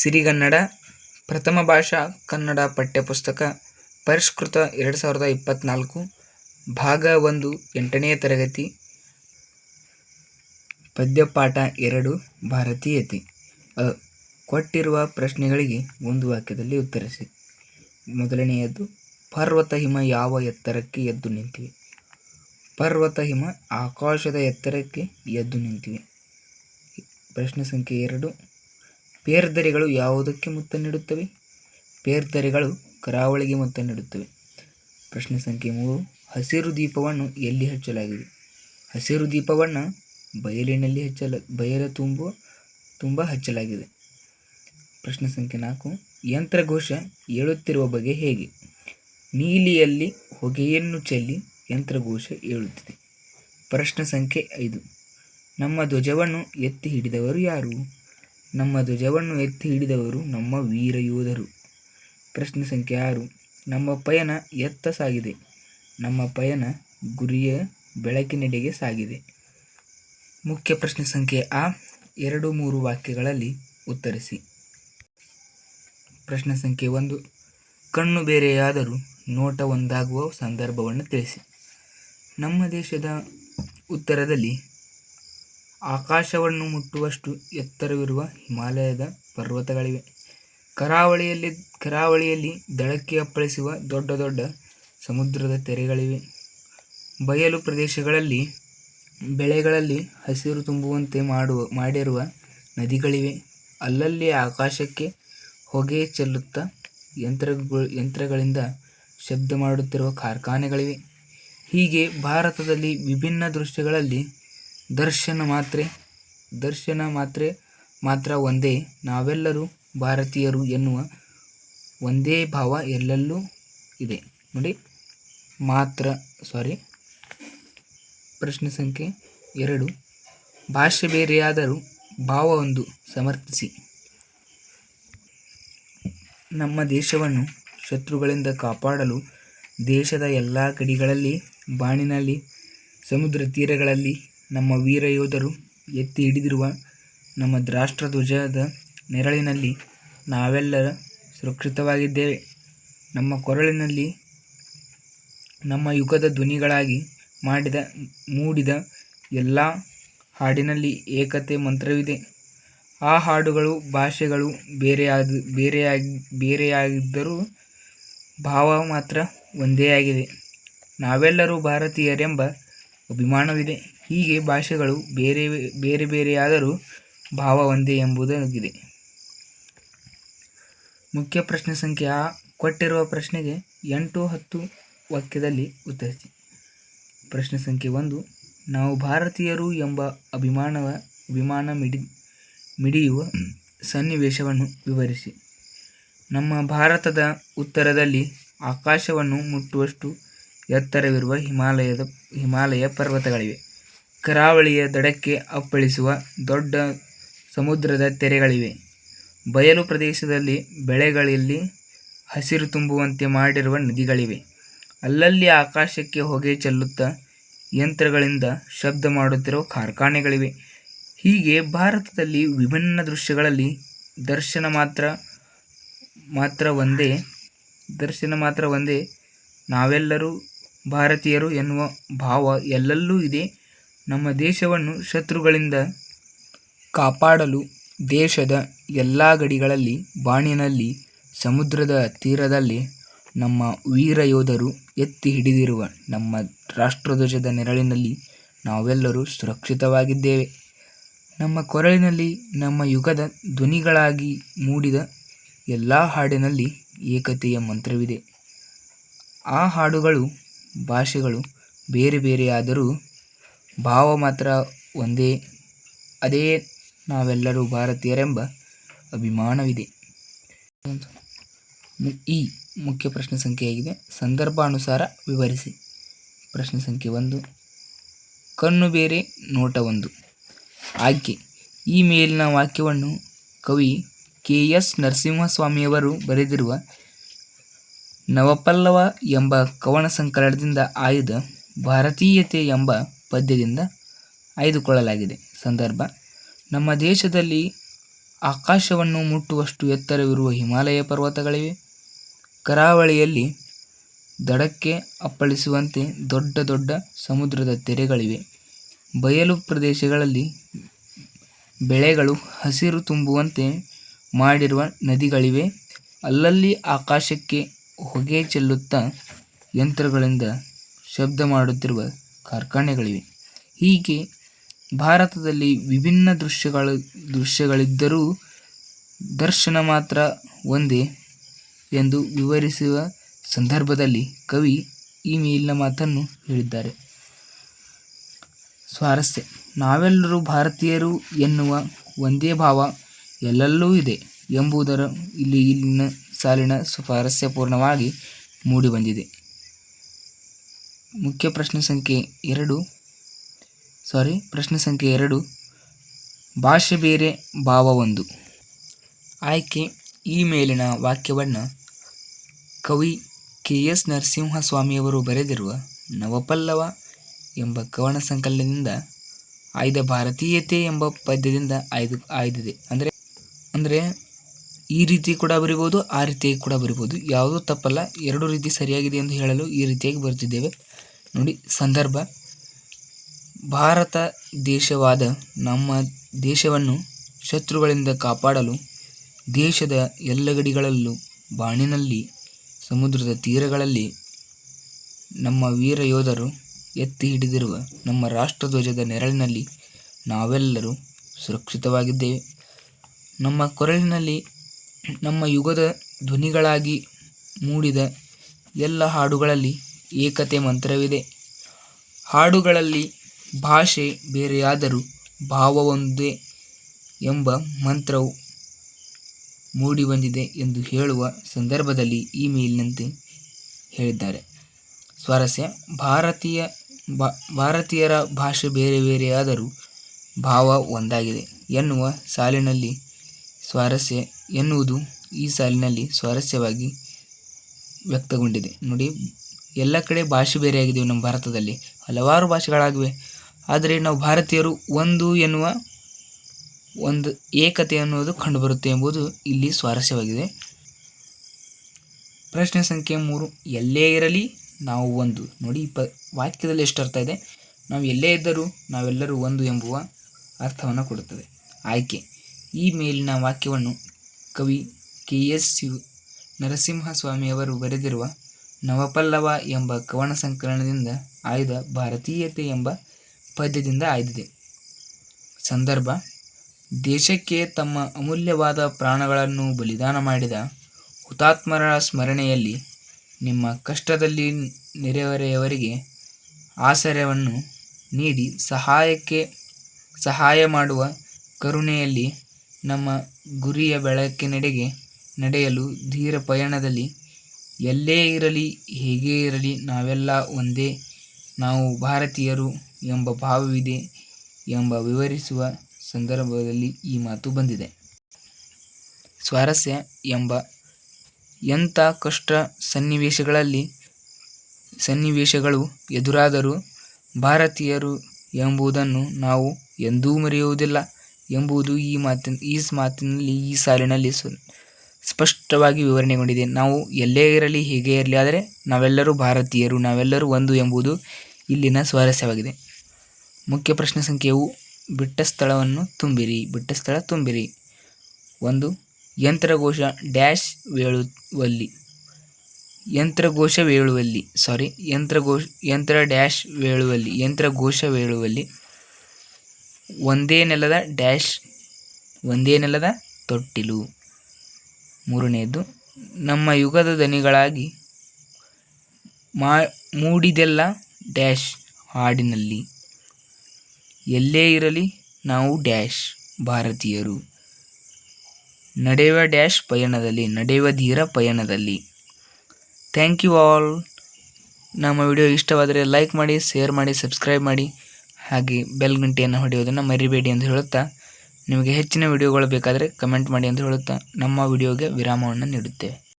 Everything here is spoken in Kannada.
ಸಿರಿಗನ್ನಡ, ಪ್ರಥಮ ಭಾಷಾ ಕನ್ನಡ ಪಠ್ಯಪುಸ್ತಕ, ಪರಿಷ್ಕೃತ ಎರಡು ಸಾವಿರದ ಇಪ್ಪತ್ತ್ನಾಲ್ಕು ಭಾಗ ಒಂದು ಎಂಟನೇ ತರಗತಿ, ಪದ್ಯಪಾಠ ಎರಡು ಭಾರತೀಯತೆ ಕೊಟ್ಟಿರುವ ಪ್ರಶ್ನೆಗಳಿಗೆ ಒಂದು ವಾಕ್ಯದಲ್ಲಿ ಉತ್ತರಿಸಿ. ಮೊದಲನೆಯದು, ಪರ್ವತ ಹಿಮ ಯಾವ ಎತ್ತರಕ್ಕೆ ಎದ್ದು ನಿಂತಿವೆ? ಪರ್ವತ ಹಿಮ ಆಕಾಶದ ಎತ್ತರಕ್ಕೆ ಎದ್ದು ನಿಂತಿವೆ. ಪ್ರಶ್ನೆ ಸಂಖ್ಯೆ ಎರಡು ಪೇರ್ದರಿಗಳು ಯಾವುದಕ್ಕೆ ಮುತ್ತ ನೀಡುತ್ತವೆ? ಪೇರ್ದರಿಗಳು ಕರಾವಳಿಗೆ ಮುತ್ತ ನೀಡುತ್ತವೆ. ಪ್ರಶ್ನೆ ಸಂಖ್ಯೆ ಮೂರು. ಹಸಿರು ದೀಪವನ್ನು ಎಲ್ಲಿ ಹಚ್ಚಲಾಗಿದೆ? ಹಸಿರು ದೀಪವನ್ನು ಬಯಲಿನಲ್ಲಿ ಹಚ್ಚಲ, ಬಯಲು ತುಂಬ ತುಂಬ ಹಚ್ಚಲಾಗಿದೆ. ಪ್ರಶ್ನೆ ಸಂಖ್ಯೆ ನಾಲ್ಕು. ಯಂತ್ರಘೋಷ ಏಳುತ್ತಿರುವ ಬಗೆ ಹೇಗೆ? ನೀಲಿಯಲ್ಲಿ ಹೊಗೆಯನ್ನು ಚೆಲ್ಲಿ ಯಂತ್ರಘೋಷ ಏಳುತ್ತಿದೆ. ಪ್ರಶ್ನೆ ಸಂಖ್ಯೆ ಐದು. ನಮ್ಮ ಧ್ವಜವನ್ನು ಎತ್ತಿ ಹಿಡಿದವರು ಯಾರು? ನಮ್ಮ ಧ್ವಜವನ್ನು ಎತ್ತಿ ಹಿಡಿದವರು ನಮ್ಮ ವೀರ ಯೋಧರು. ಪ್ರಶ್ನೆ ಸಂಖ್ಯೆ ಆರು. ನಮ್ಮ ಪಯಣ ಎತ್ತ ಸಾಗಿದೆ. ನಮ್ಮ ಪಯಣ ಗುರಿಯ ಬೆಳಕಿನೆಡೆಗೆ ಸಾಗಿದೆ. ಮುಖ್ಯ ಪ್ರಶ್ನೆ ಸಂಖ್ಯೆ ಆ. ಎರಡು ಮೂರು ವಾಕ್ಯಗಳಲ್ಲಿ ಉತ್ತರಿಸಿ. ಪ್ರಶ್ನೆ ಸಂಖ್ಯೆ ಒಂದು. ಕಣ್ಣು ಬೇರೆಯಾದರೂ ನೋಟ ಒಂದಾಗುವ ಸಂದರ್ಭವನ್ನು ತಿಳಿಸಿ. ನಮ್ಮ ದೇಶದ ಉತ್ತರದಲ್ಲಿ ಆಕಾಶವನ್ನು ಮುಟ್ಟುವಷ್ಟು ಎತ್ತರವಿರುವ ಹಿಮಾಲಯದ ಪರ್ವತಗಳಿವೆ. ಕರಾವಳಿಯಲ್ಲಿ ಕರಾವಳಿಯಲ್ಲಿ ದಡಕ್ಕೆ ಅಪ್ಪಳಿಸುವ ದೊಡ್ಡ ದೊಡ್ಡ ಸಮುದ್ರದ ತೆರೆಗಳಿವೆ. ಬಯಲು ಪ್ರದೇಶಗಳಲ್ಲಿ, ಬೆಳೆಗಳಲ್ಲಿ ಹಸಿರು ತುಂಬುವಂತೆ ಮಾಡುವ, ಮಾಡಿರುವ ನದಿಗಳಿವೆ. ಅಲ್ಲಲ್ಲಿ ಆಕಾಶಕ್ಕೆ ಹೊಗೆ ಚೆಲ್ಲುತ್ತಾ ಯಂತ್ರಗಳು, ಯಂತ್ರಗಳಿಂದ ಶಬ್ದ ಮಾಡುತ್ತಿರುವ ಕಾರ್ಖಾನೆಗಳಿವೆ. ಹೀಗೆ ಭಾರತದಲ್ಲಿ ವಿಭಿನ್ನ ದೃಶ್ಯಗಳಲ್ಲಿ ದರ್ಶನ ಮಾತ್ರೆ ದರ್ಶನ ಮಾತ್ರೆ ಮಾತ್ರ ಒಂದೇ. ನಾವೆಲ್ಲರೂ ಭಾರತೀಯರು ಎನ್ನುವ ಒಂದೇ ಭಾವ ಎಲ್ಲೆಲ್ಲೂ ಇದೆ. ನೋಡಿ, ಮಾತ್ರ ಸಾರಿ ಪ್ರಶ್ನೆ ಸಂಖ್ಯೆ ಎರಡು. ಭಾಷೆ ಬೇರೆಯಾದರೂ ಭಾವ ಒಂದು ಸಮರ್ಥಿಸಿ. ನಮ್ಮ ದೇಶವನ್ನು ಶತ್ರುಗಳಿಂದ ಕಾಪಾಡಲು ದೇಶದ ಎಲ್ಲ ಕಡೆಗಳಲ್ಲಿ, ಬಾಣಿನಲ್ಲಿ, ಸಮುದ್ರ ತೀರಗಳಲ್ಲಿ ನಮ್ಮ ವೀರ ಯೋಧರು ಎತ್ತಿ ಹಿಡಿದಿರುವ ನಮ್ಮ ರಾಷ್ಟ್ರಧ್ವಜದ ನೆರಳಿನಲ್ಲಿ ನಾವೆಲ್ಲ ಸುರಕ್ಷಿತವಾಗಿದ್ದೇವೆ. ನಮ್ಮ ಕೊರಳಿನಲ್ಲಿ ನಮ್ಮ ಯುಗದ ಧ್ವನಿಗಳಾಗಿ ಮಾಡಿದ, ಮೂಡಿದ ಎಲ್ಲ ಹಾಡಿನಲ್ಲಿ ಏಕತೆ ಮಂತ್ರವಿದೆ. ಆ ಹಾಡುಗಳು, ಭಾಷೆಗಳು ಬೇರೆಯಾದ ಬೇರೆಯಾಗಿ, ಬೇರೆಯಾಗಿದ್ದರೂ ಭಾವ ಮಾತ್ರ ಒಂದೇ ಆಗಿದೆ. ನಾವೆಲ್ಲರೂ ಭಾರತೀಯರೆಂಬ ಅಭಿಮಾನವಿದೆ. ಹೀಗೆ ಭಾಷೆಗಳು ಬೇರೆ ಬೇರೆ ಬೇರೆಯಾದರೂ ಭಾವ ಒಂದೇ ಎಂಬುದಾಗಿದೆ. ಮುಖ್ಯ ಪ್ರಶ್ನೆ ಸಂಖ್ಯೆ ಆ ಕೊಟ್ಟಿರುವ ಪ್ರಶ್ನೆಗೆ ಎಂಟು ಹತ್ತು ವಾಕ್ಯದಲ್ಲಿ ಉತ್ತರಿಸಿ. ಪ್ರಶ್ನೆ ಸಂಖ್ಯೆ ಒಂದು, ನಾವು ಭಾರತೀಯರು ಎಂಬ ಅಭಿಮಾನವ ಅಭಿಮಾನ ಮಿಡಿ ಮಿಡಿಯುವ ಸನ್ನಿವೇಶವನ್ನು ವಿವರಿಸಿ. ನಮ್ಮ ಭಾರತದ ಉತ್ತರದಲ್ಲಿ ಆಕಾಶವನ್ನು ಮುಟ್ಟುವಷ್ಟು ಎತ್ತರವಿರುವ ಹಿಮಾಲಯದ ಹಿಮಾಲಯ ಪರ್ವತಗಳಿವೆ. ಕರಾವಳಿಯ ದಡಕ್ಕೆ ಅಪ್ಪಳಿಸುವ ದೊಡ್ಡ ಸಮುದ್ರದ ತೆರೆಗಳಿವೆ. ಬಯಲು ಪ್ರದೇಶದಲ್ಲಿ ಬೆಳೆಗಳಲ್ಲಿ ಹಸಿರು ತುಂಬುವಂತೆ ಮಾಡಿರುವ ನದಿಗಳಿವೆ. ಅಲ್ಲಲ್ಲಿ ಆಕಾಶಕ್ಕೆ ಹೊಗೆ ಚೆಲ್ಲುತ್ತಾ ಯಂತ್ರಗಳಿಂದ ಶಬ್ದ ಮಾಡುತ್ತಿರುವ ಕಾರ್ಖಾನೆಗಳಿವೆ. ಹೀಗೆ ಭಾರತದಲ್ಲಿ ವಿಭಿನ್ನ ದೃಶ್ಯಗಳಲ್ಲಿ ದರ್ಶನ ಮಾತ್ರ ಮಾತ್ರ ಒಂದೇ, ದರ್ಶನ ಮಾತ್ರ ಒಂದೇ. ನಾವೆಲ್ಲರೂ ಭಾರತೀಯರು ಎನ್ನುವ ಭಾವ ಎಲ್ಲೆಲ್ಲೂ ಇದೆ. ನಮ್ಮ ದೇಶವನ್ನು ಶತ್ರುಗಳಿಂದ ಕಾಪಾಡಲು ದೇಶದ ಎಲ್ಲ ಗಡಿಗಳಲ್ಲಿ, ಬಾಣಿನಲ್ಲಿ, ಸಮುದ್ರದ ತೀರದಲ್ಲಿ ನಮ್ಮ ವೀರ ಯೋಧರು ಎತ್ತಿ ಹಿಡಿದಿರುವ ನಮ್ಮ ರಾಷ್ಟ್ರಧ್ವಜದ ನೆರಳಿನಲ್ಲಿ ನಾವೆಲ್ಲರೂ ಸುರಕ್ಷಿತವಾಗಿದ್ದೇವೆ. ನಮ್ಮ ಕೊರಳಿನಲ್ಲಿ, ನಮ್ಮ ಯುಗದ ಧ್ವನಿಗಳಾಗಿ ಮೂಡಿದ ಎಲ್ಲ ಹಾಡಿನಲ್ಲಿ ಏಕತೆಯ ಮಂತ್ರವಿದೆ. ಆ ಹಾಡುಗಳು, ಭಾಷೆಗಳು ಬೇರೆ ಬೇರೆಯಾದರೂ ಭಾವ ಮಾತ್ರ ಒಂದೇ, ಅದೇ ನಾವೆಲ್ಲರೂ ಭಾರತೀಯರೆಂಬ ಅಭಿಮಾನವಿದೆ. ಈ ಮುಖ್ಯ ಪ್ರಶ್ನೆ ಸಂಖ್ಯೆಯಾಗಿದೆ. ಸಂದರ್ಭಾನುಸಾರ ವಿವರಿಸಿ. ಪ್ರಶ್ನೆ ಸಂಖ್ಯೆ ಒಂದು. ಕಣ್ಣು ಬೇರೆ, ನೋಟ ಒಂದು. ಆಯ್ಕೆ. ಈ ಮೇಲಿನ ವಾಕ್ಯವನ್ನು ಕವಿ ಕೆ. ಎಸ್. ನರಸಿಂಹಸ್ವಾಮಿಯವರು ಬರೆದಿರುವ ನವಪಲ್ಲವ ಎಂಬ ಕವನ ಸಂಕಲನದಿಂದ ಆಯ್ದ ಭಾರತೀಯತೆ ಎಂಬ ಪದ್ಯದಿಂದ ಆಯ್ದುಕೊಳ್ಳಲಾಗಿದೆ. ಸಂದರ್ಭ, ನಮ್ಮ ದೇಶದಲ್ಲಿ ಆಕಾಶವನ್ನು ಮುಟ್ಟುವಷ್ಟು ಎತ್ತರವಿರುವ ಹಿಮಾಲಯ ಪರ್ವತಗಳಿವೆ. ಕರಾವಳಿಯಲ್ಲಿ ದಡಕ್ಕೆ ಅಪ್ಪಳಿಸುವಂತೆ ದೊಡ್ಡ ದೊಡ್ಡ ಸಮುದ್ರದ ತೆರೆಗಳಿವೆ. ಬಯಲು ಪ್ರದೇಶಗಳಲ್ಲಿ ಬೆಳೆಗಳು ಹಸಿರು ತುಂಬುವಂತೆ ಮಾಡಿರುವ ನದಿಗಳಿವೆ. ಅಲ್ಲಲ್ಲಿ ಆಕಾಶಕ್ಕೆ ಹೊಗೆ ಚೆಲ್ಲುತ್ತಾ ಯಂತ್ರಗಳಿಂದ ಶಬ್ದ ಮಾಡುತ್ತಿರುವ ಕಾರ್ಖಾನೆಗಳಿವೆ. ಹೀಗೆ ಭಾರತದಲ್ಲಿ ವಿಭಿನ್ನ ದೃಶ್ಯಗಳು, ದೃಶ್ಯಗಳಿದ್ದರೂ ದರ್ಶನ ಮಾತ್ರ ಒಂದೇ ಎಂದು ವಿವರಿಸುವ ಸಂದರ್ಭದಲ್ಲಿ ಕವಿ ಈ ಮೇಲಿನ ಮಾತನ್ನು ಹೇಳಿದ್ದಾರೆ. ಸ್ವಾರಸ್ಯ. ನಾವೆಲ್ಲರೂ ಭಾರತೀಯರು ಎನ್ನುವ ಒಂದೇ ಭಾವ ಎಲ್ಲೆಲ್ಲೂ ಇದೆ ಎಂಬುದರ ಇಲ್ಲಿ ಇಲ್ಲಿನ ಸಾಲಿನ ಸ್ವಾರಸ್ಯಪೂರ್ಣವಾಗಿ ಮೂಡಿಬಂದಿದೆ. ಮುಖ್ಯ ಪ್ರಶ್ನೆ ಸಂಖ್ಯೆ ಎರಡು. ಸಾರಿ ಪ್ರಶ್ನೆ ಸಂಖ್ಯೆ ಎರಡು. ಭಾಷೆ ಬೇರೆ, ಭಾವ ಒಂದು. ಆಯ್ಕೆ, ಈ ಮೇಲಿನ ವಾಕ್ಯವನ್ನು ಕವಿ ಕೆ ಎಸ್ ನರಸಿಂಹಸ್ವಾಮಿಯವರು ಬರೆದಿರುವ ನವಪಲ್ಲವ ಎಂಬ ಕವನ ಸಂಕಲನದಿಂದ ಆಯ್ದ ಭಾರತೀಯತೆ ಎಂಬ ಪದ್ಯದಿಂದ ಆಯ್ದು, ಆಯ್ದಿದೆ. ಅಂದರೆ ಅಂದರೆ ಈ ರೀತಿ ಕೂಡ ಬರಿಬೋದು, ಆ ರೀತಿಯಾಗಿ ಕೂಡ ಬರಿಬೋದು. ಯಾವುದೂ ತಪ್ಪಲ್ಲ, ಎರಡು ರೀತಿ ಸರಿಯಾಗಿದೆ ಎಂದು ಹೇಳಲು ಈ ರೀತಿಯಾಗಿ ಬರ್ತಿದ್ದೇವೆ ನೋಡಿ, ಸಂದರ್ಭ. ಭಾರತ ದೇಶವಾದ ನಮ್ಮ ದೇಶವನ್ನು ಶತ್ರುಗಳಿಂದ ಕಾಪಾಡಲು ದೇಶದ ಎಲ್ಲ ಗಡಿಗಳಲ್ಲೂ ಬಾಣಿನಲ್ಲಿ, ಸಮುದ್ರದ ತೀರಗಳಲ್ಲಿ ನಮ್ಮ ವೀರ ಯೋಧರು ಎತ್ತಿ ಹಿಡಿದಿರುವ ನಮ್ಮ ರಾಷ್ಟ್ರಧ್ವಜದ ನೆರಳಿನಲ್ಲಿ ನಾವೆಲ್ಲರೂ ಸುರಕ್ಷಿತವಾಗಿದ್ದೇವೆ. ನಮ್ಮ ಕೊರಳಿನಲ್ಲಿ ನಮ್ಮ ಯುಗದ ಧ್ವನಿಗಳಾಗಿ ಮೂಡಿದ ಎಲ್ಲ ಹಾಡುಗಳಲ್ಲಿ ಏಕತೆ ಮಂತ್ರವಿದೆ. ಹಾಡುಗಳಲ್ಲಿ ಭಾಷೆ ಬೇರೆಯಾದರೂ ಭಾವವೊಂದೇ ಎಂಬ ಮಂತ್ರವು ಮೂಡಿಬಂದಿದೆ ಎಂದು ಹೇಳುವ ಸಂದರ್ಭದಲ್ಲಿ ಈ ಮೇಲಿನಂತೆ ಹೇಳಿದ್ದಾರೆ. ಸ್ವಾರಸ್ಯ, ಭಾರತೀಯ ಭಾರತೀಯರ ಭಾಷೆ ಬೇರೆ ಬೇರೆಯಾದರೂ ಭಾವ ಒಂದಾಗಿದೆ ಎನ್ನುವ ಸಾಲಿನಲ್ಲಿ ಸ್ವಾರಸ್ಯ ಎನ್ನುವುದು ಈ ಸಾಲಿನಲ್ಲಿ ಸ್ವಾರಸ್ಯವಾಗಿ ವ್ಯಕ್ತಗೊಂಡಿದೆ. ನೋಡಿ ಎಲ್ಲ ಕಡೆ ಭಾಷೆ ಬೇರೆಯಾಗಿದ್ದೀವಿ ನಮ್ಮ ಭಾರತದಲ್ಲಿ. ಹಲವಾರು ಭಾಷೆಗಳಾಗಿವೆ. ಆದರೆ ನಾವು ಭಾರತೀಯರು ಒಂದು ಎನ್ನುವ ಒಂದು ಏಕತೆ ಅನ್ನುವುದು ಕಂಡುಬರುತ್ತೆ ಎಂಬುದು ಇಲ್ಲಿ ಸ್ವಾರಸ್ಯವಾಗಿದೆ. ಪ್ರಶ್ನೆ ಸಂಖ್ಯೆ ಮೂರು. ಎಲ್ಲೇ ಇರಲಿ ನಾವು ಒಂದು. ನೋಡಿ ಪ ವಾಕ್ಯದಲ್ಲಿ ಎಷ್ಟು ಅರ್ಥ ಇದೆ. ನಾವು ಎಲ್ಲೇ ಇದ್ದರೂ ನಾವೆಲ್ಲರೂ ಒಂದು ಎಂಬುವ ಅರ್ಥವನ್ನು ಕೊಡುತ್ತದೆ. ಆಯ್ಕೆ. ಈ ಮೇಲಿನ ವಾಕ್ಯವನ್ನು ಕವಿ ಕೆ ಎಸ್ ಯು ನರಸಿಂಹಸ್ವಾಮಿಯವರು ಬರೆದಿರುವ ನವಪಲ್ಲವ ಎಂಬ ಕವನ ಸಂಕಲನದಿಂದ ಆಯ್ದ ಭಾರತೀಯತೆ ಎಂಬ ಪದ್ಯದಿಂದ ಆಯ್ದಿದೆ. ಸಂದರ್ಭ, ದೇಶಕ್ಕೆ ತಮ್ಮ ಅಮೂಲ್ಯವಾದ ಪ್ರಾಣಗಳನ್ನು ಬಲಿದಾನ ಮಾಡಿದ ಹುತಾತ್ಮರ ಸ್ಮರಣೆಯಲ್ಲಿ ನಿಮ್ಮ ಕಷ್ಟದಲ್ಲಿ ನೆರೆಹೊರೆಯವರಿಗೆ ಆಸರ್ಯವನ್ನು ನೀಡಿ ಸಹಾಯಕ್ಕೆ ಸಹಾಯ ಮಾಡುವ ಕರುಣೆಯಲ್ಲಿ ನಮ್ಮ ಗುರಿಯ ಬೆಳಕಿನೆಡೆಗೆ ನಡೆಯಲು ಧೀರ ಪಯಣದಲ್ಲಿ ಎಲ್ಲೇ ಇರಲಿ, ಹೇಗೇ ಇರಲಿ, ನಾವೆಲ್ಲ ಒಂದೇ, ನಾವು ಭಾರತೀಯರು ಎಂಬ ಭಾವವಿದೆ ಎಂಬ ವಿವರಿಸುವ ಸಂದರ್ಭದಲ್ಲಿ ಈ ಮಾತು ಬಂದಿದೆ. ಸ್ವಾರಸ್ಯ ಎಂಬ ಎಂಥ ಕಷ್ಟ ಸನ್ನಿವೇಶಗಳಲ್ಲಿ ಸನ್ನಿವೇಶಗಳು ಎದುರಾದರೂ ಭಾರತೀಯರು ಎಂಬುದನ್ನು ನಾವು ಎಂದೂ ಮರೆಯುವುದಿಲ್ಲ ಎಂಬುದು ಈ ಮಾತಿನ, ಈ ಮಾತಿನಲ್ಲಿ, ಈ ಸಾಲಿನಲ್ಲಿ ಸ್ಪಷ್ಟವಾಗಿ ವಿವರಣೆಗೊಂಡಿದೆ. ನಾವು ಎಲ್ಲೇ ಇರಲಿ, ಹೇಗೆ ಇರಲಿ, ಆದರೆ ನಾವೆಲ್ಲರೂ ಭಾರತೀಯರು, ನಾವೆಲ್ಲರೂ ಒಂದು ಎಂಬುದು ಇಲ್ಲಿನ ಸ್ವಾರಸ್ಯವಾಗಿದೆ. ಮುಖ್ಯ ಪ್ರಶ್ನೆ ಸಂಖ್ಯೆಯು, ಬಿಟ್ಟ ಸ್ಥಳವನ್ನು ತುಂಬಿರಿ, ಬಿಟ್ಟ ಸ್ಥಳ ತುಂಬಿರಿ. ಒಂದು, ಯಂತ್ರಘೋಷ ಡ್ಯಾಶ್ ವೇಳುವಲ್ಲಿ. ಯಂತ್ರಘೋಷ ವೇಳುವಲ್ಲಿ, ಸಾರಿ, ಯಂತ್ರಘೋಷ, ಯಂತ್ರ ಡ್ಯಾಶ್ ವೇಳುವಲ್ಲಿ, ಯಂತ್ರಘೋಷ ವೇಳುವಲ್ಲಿ. ಒಂದೇ ನೆಲದ ಡ್ಯಾಶ್, ಒಂದೇ ನೆಲದ ತೊಟ್ಟಿಲು. ಮೂರನೆಯದು, ನಮ್ಮ ಯುಗದ ದನಿಗಳಾಗಿ ಮಾ, ಮೂಡಿದೆಲ್ಲ ಡ್ಯಾಶ್ ಹಾಡಿನಲ್ಲಿ. ಎಲ್ಲೇ ಇರಲಿ ನಾವು ಡ್ಯಾಶ್ ಭಾರತೀಯರು. ನಡೆಯುವ ಡ್ಯಾಶ್ ಪಯಣದಲ್ಲಿ ನಡೆಯುವ ಧೀರ ಪಯಣದಲ್ಲಿ. Thank you all. ನಮ್ಮ ವಿಡಿಯೋ ಇಷ್ಟವಾದರೆ ಲೈಕ್ ಮಾಡಿ, ಶೇರ್ ಮಾಡಿ, ಸಬ್ಸ್ಕ್ರೈಬ್ ಮಾಡಿ. ಹಾಗೆ ಬೆಲ್ ಗಂಟೆಯನ್ನು ಹೊಡೆಯೋದನ್ನು ಮರಿಬೇಡಿ ಎಂದು ಹೇಳುತ್ತಾ ನಿಮಗೆ ಹೆಚ್ಚಿನ ವಿಡಿಯೋಗಳು ಬೇಕಾದರೆ ಕಮೆಂಟ್ ಮಾಡಿ ಎಂದು ಹೇಳುತ್ತಾ ನಮ್ಮ ವಿಡಿಯೋಗೆ ವಿರಾಮವನ್ನು ನೀಡುತ್ತೇವೆ.